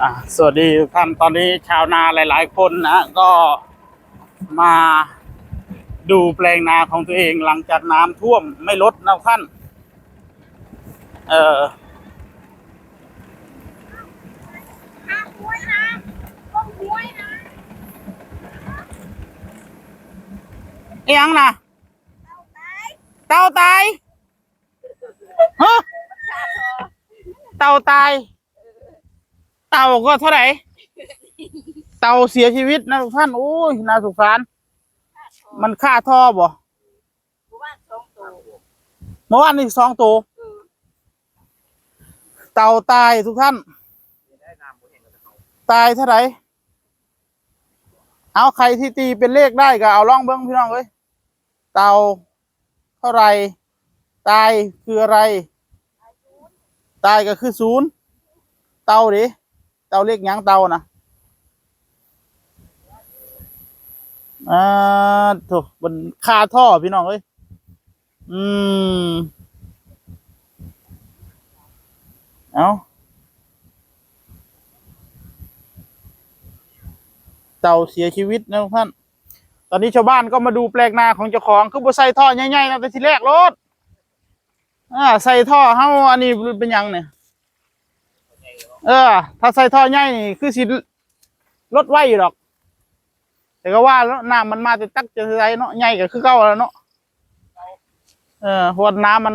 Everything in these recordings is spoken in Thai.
อะสวัสดีทุกท่านตอนนี้ชาวนาหลาย ๆ คนนะ ก็มาดูแปลงนาของตัวเองหลังจากน้ำท่วมไม่ลดนะท่าน เออห้ามห้วยนะต้องห้วยนะเอียงนะเอาไปเต่าตายฮะเต่าตาย เต่าก็เท่าไหร่เต่าเสียชีวิตนะทุกท่านโอ้ยน่าสงสาร มันฆ่าท่อบ่กูว่าสองตัวเมื่อวานนี้สองตัวเต่าตายทุกท่าน ตายเท่าไหร่เอาใครที่ตีเป็นเลขได้ก็เอาล่องเบิ้งพี่น้องเอ้ยเต่าเท่าไหร่ตายคืออะไร ตายก็คือศูนย์เต่าดิ เตาเลขยังเตานะอ่าถูกบนคาท่อพี่น้องเอ้ย อืม เอาเต่าเสียชีวิตนะท่าน ตอนนี้ชาวบ้านก็มาดูแปลงนาของเจ้าของคือบ่ใส่ท่อใหญ่ๆนะแต่ทีแรกรถอ่าใส่ท่อเฮาอันนี้เป็นยังเนี่ย เออ ถ้าใส่ท่อใหญ่นี่คือสิลดไว้อยู่ดอก แต่ก็ว่าแล้วน้ำมันมาจะตักจะใส่เนาะใหญ่ก็คือเก่าแล้วเนาะเออเพราะว่าน้ำมัน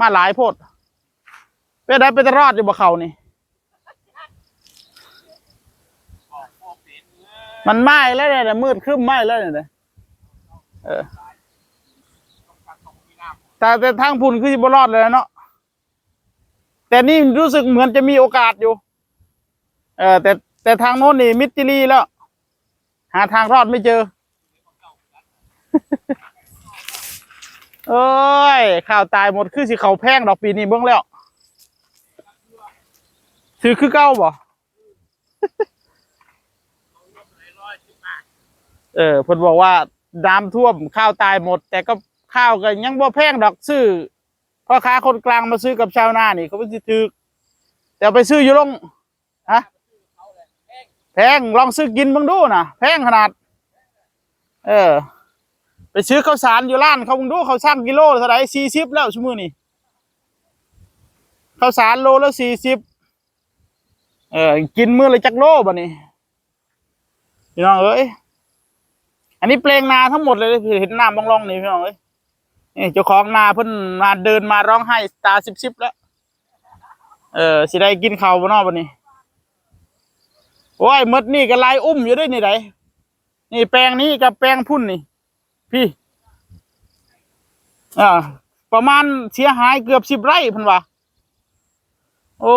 มาหลายโพดเป็นได้เป็นรอดอยู่บ่เขานี่ มันไหม้แล้วเนี่ยมืดครึ้มไหม้แล้วเนี่ยเออแต่แต่ทางพุ่นคือสิบ่รอดเลยเนาะ แต่นี่รู้สึกเหมือนจะมีโอกาสอยู่ เออแต่แต่ทางโน้นนี่มิดจิลีแล้ว หาทางรอดไม่เจอ เอ้ยข่าวตายหมดคือสิเขาแพงดอกปีนี้เบื้องแล้วถือคือเก้าบ่เออเพิ่นบอกว่าน้ำท่วมข้าวตายหมด แต่ก็ข้าวก็ยังบ่แพงดอกซื้อ พ่อค้าคนกลางมาซื้อกับชาวนานี่เขาไม่สิถือแต่ไปซื้ออยู่ลงฮะแพงลองซื้อกินบ้างดูนะแพงขนาด เออ ไปซื้อข้าวสารอยู่ร้านเขาบิ่งดูเขาช่างกิโลเท่าไหร่สี่สิบแล้วชั่วโมงนี้ข้าวสารโลละสี่สิบเออ กินมื้อละจักโลบ่นี่พี่น้องเอ้ยอันนี้เปลงนาทั้งหมดเลยเห็นน้ำบองร่องนี่พี่น้องเอ้ย นี่เจ้าของนาเพิ่นมาเดินมาร้องไห้ตาซิบๆแล้ว เออสิได้กินข้าวบ่นอบนี่โอ้ยหมดนี่ก็ลายอุ้มอยู่ด้วยนี่ไดนี่แปลงนี้กับแปลงพุ่นนี่ พี่อ่าประมาณเสียหายเกือบสิบไร่พันวะโอ้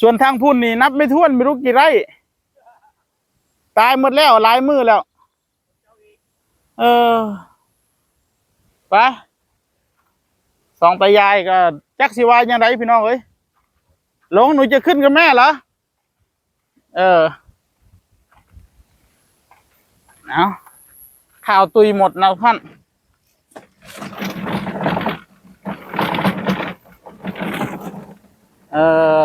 ส่วนทางพุ่นนี่นับไม่ถ้วนไม่รู้กี่ไร่ ตายหมดแล้วหลายมือแล้ว เออ ไปสองตายายก็จักสิวายยังไงพี่น้องเอ้ยหลงหนูจะขึ้นกับแม่เหรอเออเอาข่าวตุยหมดนะท่านเออ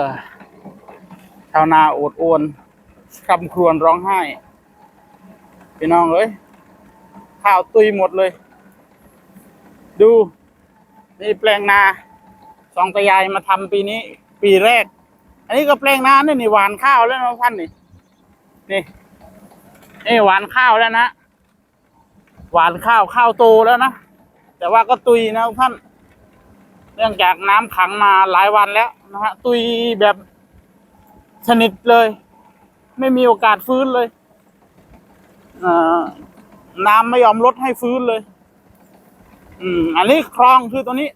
ชาวนาโอดโอนคำครวญร้องไห้ พี่น้องเอ้ย ข่าวตุยหมดเลย ดูนี่แปลงนาสองตายายมาทำปีนี้ ปีแรก อันนี้ก็แปลงนาเนี่ยนี่หวานข้าวแล้วนะท่านนี่นี่นี่หวานข้าวแล้วนะหวานข้าวข้าวโตแล้วนะแต่ว่าก็ตุยนะท่านเนื่องจากน้ำขังมาหลายวันแล้วนะฮะตุยแบบชนิดเลย ไม่มีโอกาสฟื้นเลยน้ำไม่ยอมลดให้ฟื้นเลย อืม อันนี้คลองคือตัวนี้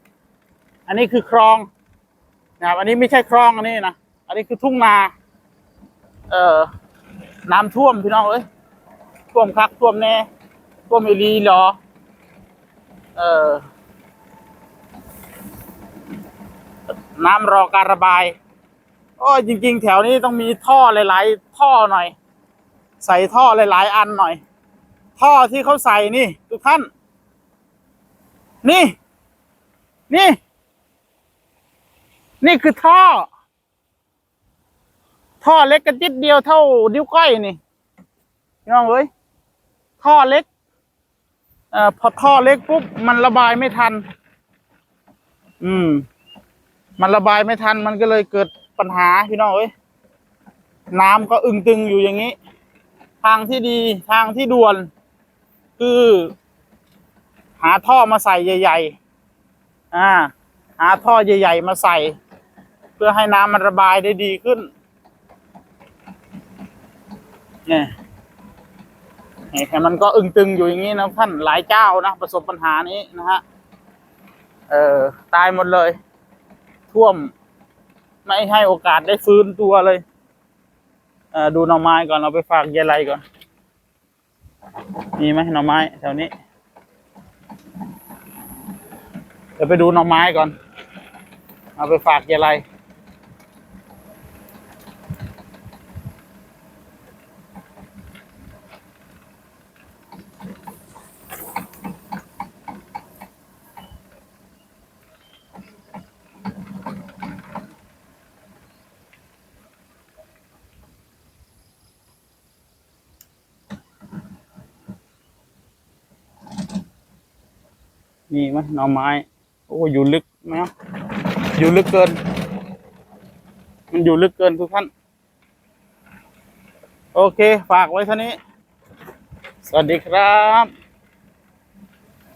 อันนี้คือคลองนะครับ อันนี้ไม่ใช่คลองอันนี้นะ อันนี้คือทุ่งนา เอ่อ น้ำท่วมพี่น้องเอ้ย ท่วมคักท่วมแน่ ท่วมอีหลีหรอ เออน้ำรอการระบายโอ้จริง ๆ แถวนี้ต้องมีท่อหลายๆ ท่อหน่อย ใส่ท่อหลายๆ อันหน่อย ท่อที่เขาใส่นี่ทุกท่าน นี่ นี่ นี่คือท่อ ท่อเล็กกระจิตเดียวเท่านิ้วก้อยนี่พี่น้องเอ้ยท่อเล็กเอ่อพอท่อเล็กปุ๊บมันระบายไม่ทัน อืม มันระบายไม่ทัน มันก็เลยเกิดปัญหาพี่น้องเอ้ยน้ำก็อึงตึงอยู่อย่างนี้ ทางที่ดีทางที่ด่วน คือ หาท่อมาใส่ใหญ่ๆอ่าหาท่อใหญ่ ๆ มาใส่ เพื่อให้น้ำมันระบายได้ดีขึ้นเนี่ยนี่แต่มันก็อึงตึงอยู่อย่างนี้นะท่านหลายเจ้านะประสบปัญหานี้นะฮะเออตายหมดเลย ท่วม ไม่ให้โอกาสได้ฟื้นตัวเลยเออดูหน่อไม้ก่อนเอาไปฝากยายไรก่อน มีไหมหน่อไม้แถวนี้ เดี๋ยวไปดูหน่อไม้ก่อน เอาไปฝากยายไรมีไหมหน่อไม้ โอ้อยู่ลึกไหมครับอยู่ลึกเกิน มันอยู่ลึกเกินทุกท่าน โอเค ฝากไว้เท่านี้ สวัสดีครับ